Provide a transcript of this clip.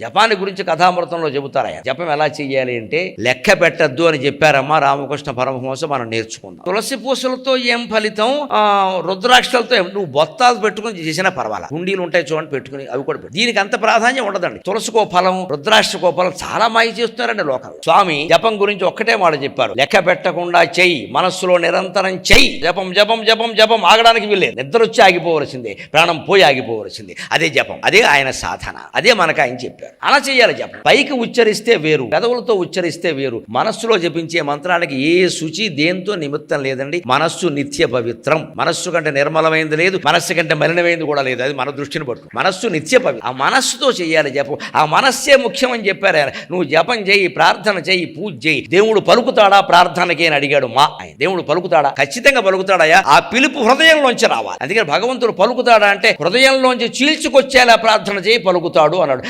జపాన్ని గురించి కథామృతంలో చెబుతారయ్యా. జపం ఎలా చేయాలి అంటే లెక్క పెట్టద్దు అని చెప్పారమ్మా రామకృష్ణ పరమహంస మనం నేర్చుకుందాం. తులసి పూసలతో ఏం ఫలితం? రుద్రాక్షలతో నువ్వు బొత్తాలు పెట్టుకుని చేసినా పర్వాలా. హుండీలు ఉంటాయి చూడండి పెట్టుకుని అవి కూడా దీనికి అంత ప్రాధాన్యం ఉండదండి. తులసికో ఫలం రుద్రాక్షకో ఫలం చాలా మాయ చేస్తున్నారండి లోకం. స్వామి జపం గురించి ఒక్కటే మాట చెప్పారు. లెక్క పెట్టకుండా చెయ్యి మనస్సులో నిరంతరం చెయ్యి. జపం జపం జపం జపం ఆగడానికి వీళ్ళే నిద్ర వచ్చి ఆగిపోవలసిందే ప్రాణం పోయి ఆగిపోవలసిందే. అదే జపం అదే ఆయన సాధన. అదే మనకు ఆయన చెప్పారు. అలా చేయాలి జపం పైకి ఉచ్చరిస్తే వేరు పెదవులతో ఉచ్చరిస్తే వేరు. మనస్సులో జపించే మంత్రానికి ఏ శుచి దేంతో నిమిత్తం లేదండి. మనస్సు నిత్య పవిత్రం. మనస్సు కంటే నిర్మలమైంది లేదు మనస్సు కంటే మలినమైంది కూడా లేదు. అది మన దృష్టిని పట్టు మనస్సు నిత్య పవిత్రం. ఆ మనస్సుతో చేయాలి జపం. ఆ మనస్సే ముఖ్యమని చెప్పారు ఆయన. నువ్వు జపం చేయి ప్రార్థన చేయి పూజ చేయి. దేవుడు పలుకుతాడా? ప్రార్థనకి అని అడిగాడు మా ఆయన. దేవుడు పలుకుతాడా? ఖచ్చితంగా పలుకుతాడయా ఆ పిలుపు హృదయంలోంచి రావాలి. అందుకని భగవంతుడు పలుకుతాడా అంటే హృదయంలోంచి చీల్చుకొచ్చేలా ప్రార్థన చేయి పలుకుతాడు అన్నాడు.